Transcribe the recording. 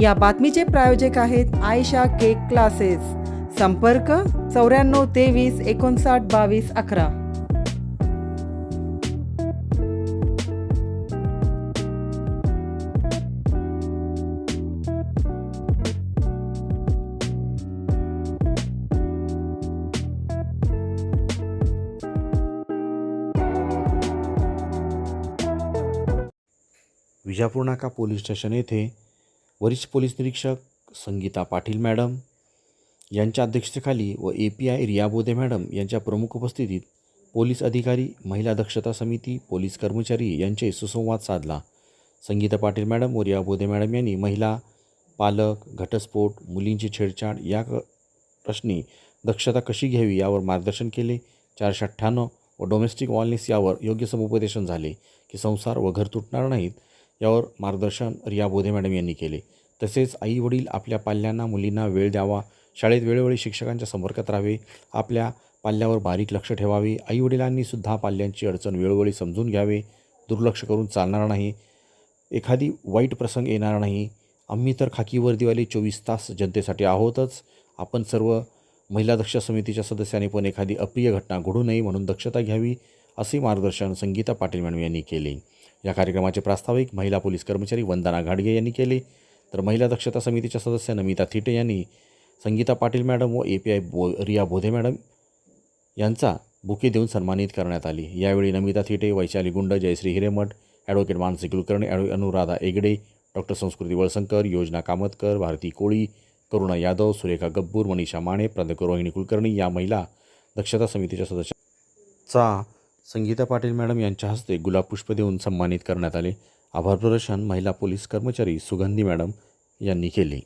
या बातमीचे प्रायोजक आहेत आयशा केक क्लासेस. संपर्क चौऱ्याण्णव तेवीस एकोणसाठ बावीस अकरा. विजापूर नाका पोलीस स्टेशन येथे वरिष्ठ पोलीस निरीक्षक संगीता पाटील मॅडम यांच्या अध्यक्षतेखाली व A P I Riya Bodhe madam यांच्या प्रमुख उपस्थितीत पोलीस अधिकारी महिला दक्षता समिती पोलीस कर्मचारी यांचे सुसंवाद साधला. संगीता पाटील मॅडम व रियाबोदे मॅडम यांनी महिला पालक घटस्फोट मुलींची छेडछाड या प्रश्नी दक्षता कशी घ्यावी यावर मार्गदर्शन केले. चारशे अठ्ठ्याण्णव व डोमेस्टिक वॉलनेस यावर योग्य समुपदेशन झाले की संसार व घर तुटणार नाहीत यावर मार्गदर्शन रिया बोधे मॅडम यांनी केले. तसेच आई वडील आपल्या पाल्यांना मुलींना वेळ द्यावा. शाळेत वेळोवेळी शिक्षकांच्या संपर्कात राहावे. आपल्या पाल्यावर बारीक लक्ष ठेवावे. आई पाल्यांची अडचण वेळोवेळी समजून घ्यावे. दुर्लक्ष करून चालणार नाही. एखादी वाईट प्रसंग येणार नाही. आम्ही तर खाकी वर्दीवाले चोवीस तास जनतेसाठी आहोतच. आपण सर्व महिला दक्ष समितीच्या सदस्यांनी पण एखादी अप्रिय घटना घडू नये म्हणून दक्षता घ्यावी असे मार्गदर्शन संगीता पाटील मॅडम यांनी केले. या कार्यक्रमाचे प्रास्ताविक महिला पोलीस कर्मचारी वंदना घाडगे यांनी केले. तर महिला दक्षता समितीच्या सदस्य नमिता थिटे यांनी संगीता पाटील मॅडम व ए पी आय बो रिया बोधे मॅडम यांचा बुके देऊन सन्मानित करण्यात आली. यावेळी Namita Thite Vaishali Gund Jayashree Hiremath advocate Mansi Kulkarni adv Anuradha Egade doctor Sanskruti Walsankar योजना कामतकर भारती कोळी करुणा यादव सुरेखा गब्बूर मनीषा माने प्राध्यापक रोहिणी कुलकर्णी या महिला दक्षता समितीच्या सदस्याचा संगीता पाटील मॅडम यांच्या हस्ते गुलाब पुष्प देऊन सन्मानित करण्यात आले. आभार प्रदर्शन महिला पोलीस कर्मचारी सुगंधी मॅडम यांनी केली.